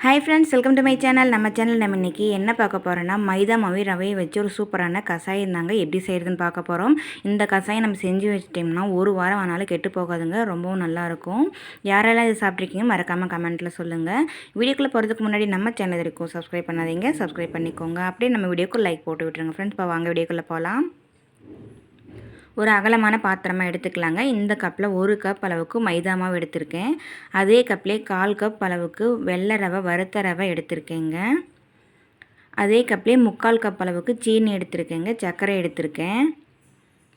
Hi friends welcome to my channel நம்ம channel நம்ம இன்றைக்கி என்ன பார்க்க போகிறோன்னா மைதா மாவி ரவையை வச்சு ஒரு சூப்பரான கஷாயம் தாங்க எப்படி செய்கிறதுன்னு பார்க்க போகிறோம் இந்த கஷாயம் நம்ம செஞ்சு வச்சிட்டோம்னா ஒரு வாரம் ஆனாலும் கெட்டு போகாதுங்க. ரொம்பவும் நல்லாயிருக்கும் யாரெல்லாம் இது சாப்பிட்ருக்கீங்க மறக்காமல் கமெண்ட்டில் சொல்லுங்கள் வீடியோக்குள்ளே போகிறதுக்கு முன்னாடி நம்ம சேனல் இருக்கும் சப்ஸ்கிரைப் பண்ணாதீங்க. சப்ஸ்கிரைப் பண்ணிக்கோங்க. அப்படியே நம்ம வீடியோக்கு லைக் போட்டு விட்டுருங்க. ஃப்ரெண்ட்ஸ் இப்போ வாங்க வீடியோக்குள்ளே போகலாம் ஒரு அகலமான பாத்திரமாக எடுத்துக்கலாங்க. இந்த கப்பில் ஒரு கப் அளவுக்கு மைதா மாவு எடுத்திருக்கேன். அதே கப்லேயே கால் கப் அளவுக்கு வெள்ளை ரவை வறுத்த ரவை எடுத்திருக்கேங்க. அதே கப்லேயே முக்கால் கப் அளவுக்கு சீனி எடுத்திருக்கேங்க. சர்க்கரை எடுத்திருக்கேன்.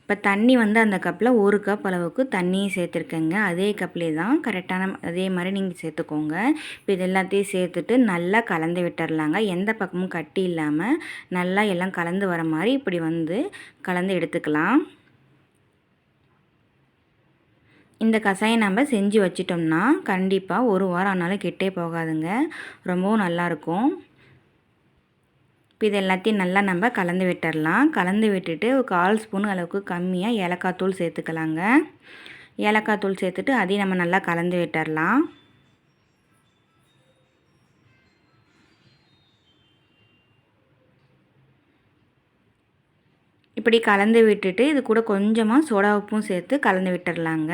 இப்போ தண்ணி வந்து அந்த கப்பில் ஒரு கப் அளவுக்கு தண்ணியும் சேர்த்துருக்கேங்க. அதே கப்லேயே தான் கரெக்டான அதே மாதிரி நீங்கள் சேர்த்துக்கோங்க. இப்போ இது எல்லாத்தையும் சேர்த்துட்டு நல்லா கலந்து விட்டுடலாங்க எந்த பக்கமும் கட்டி இல்லாமல் நல்லா எல்லாம் கலந்து வர மாதிரி இப்படி வந்து கலந்து எடுத்துக்கலாம். இந்த கஷாயம் நம்ம செஞ்சு வச்சிட்டோம்னா கண்டிப்பாக ஒரு வாரம் ஆனாலும் கெட்டே போகாதுங்க. ரொம்பவும் நல்லாயிருக்கும். இப்போ இது எல்லாத்தையும் நல்லா நம்ம கலந்து விட்டுடலாம் கலந்து விட்டுட்டு ஒரு கால் ஸ்பூன் அளவுக்கு கம்மியாக ஏலக்காய் தூள் சேர்த்துக்கலாங்க. ஏலக்காய் தூள் சேர்த்துட்டு அதையும் நம்ம நல்லா கலந்து விட்டுடலாம் இப்படி கலந்து விட்டுட்டு இது கூட கொஞ்சமாக சோடா உப்பும் சேர்த்து கலந்து விட்டுடலாங்க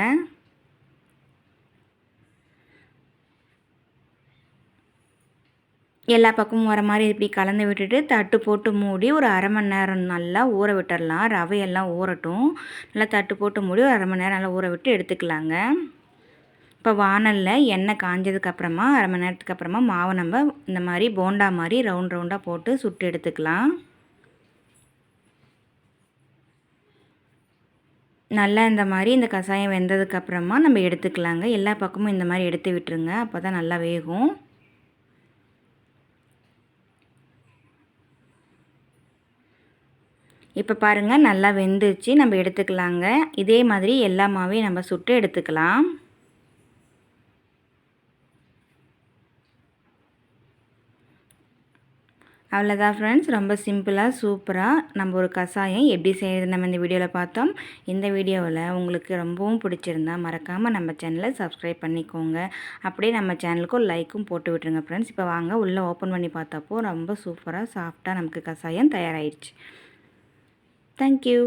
எல்லா பக்கமும் வர மாதிரி இப்படி கலந்து விட்டுட்டு தட்டு போட்டு மூடி ஒரு அரை மணி நேரம் நல்லா ஊற விட்டுடலாம் ரவையெல்லாம் ஊறட்டும். நல்லா தட்டு போட்டு மூடி ஒரு அரை மணி நேரம் நல்லா ஊற விட்டு எடுத்துக்கலாங்க. இப்போ வானலில் எண்ணெய் காஞ்சதுக்கப்புறமா அரை மணி நேரத்துக்கு அப்புறமா மாவை நம்ம இந்த மாதிரி போண்டா மாதிரி ரவுண்ட் ரவுண்டாக போட்டு சுட்டு எடுத்துக்கலாம். நல்லா இந்த மாதிரி இந்த கஷாயம் வெந்ததுக்கப்புறமா நம்ம எடுத்துக்கலாங்க. எல்லா பக்கமும் இந்த மாதிரி எடுத்து விட்டுருங்க. அப்போ தான் நல்லா வேகும். இப்போ பாருங்கள் நல்லா வெந்துச்சு நம்ம எடுத்துக்கலாங்க. இதே மாதிரி எல்லா மாவையும் நம்ம சுட்டு எடுத்துக்கலாம். அவ்வளோதான் ஃப்ரெண்ட்ஸ் ரொம்ப சிம்பிளாக சூப்பராக நம்ம ஒரு கஷாயம் எப்படி செய்கிறது நம்ம இந்த வீடியோவில் பார்த்தோம். இந்த வீடியோவில் உங்களுக்கு ரொம்பவும் பிடிச்சிருந்தா மறக்காமல் நம்ம சேனலை சப்ஸ்கிரைப் பண்ணிக்கோங்க. அப்படியே நம்ம சேனலுக்கும் ஒரு லைக்கும் போட்டு விட்டுருங்க ஃப்ரெண்ட்ஸ் இப்போ வாங்க உள்ளே ஓப்பன் பண்ணி பார்த்தப்போ ரொம்ப சூப்பராக சாஃப்டாக நமக்கு கஷாயம் தயாராகிடுச்சு தேங்க்யூ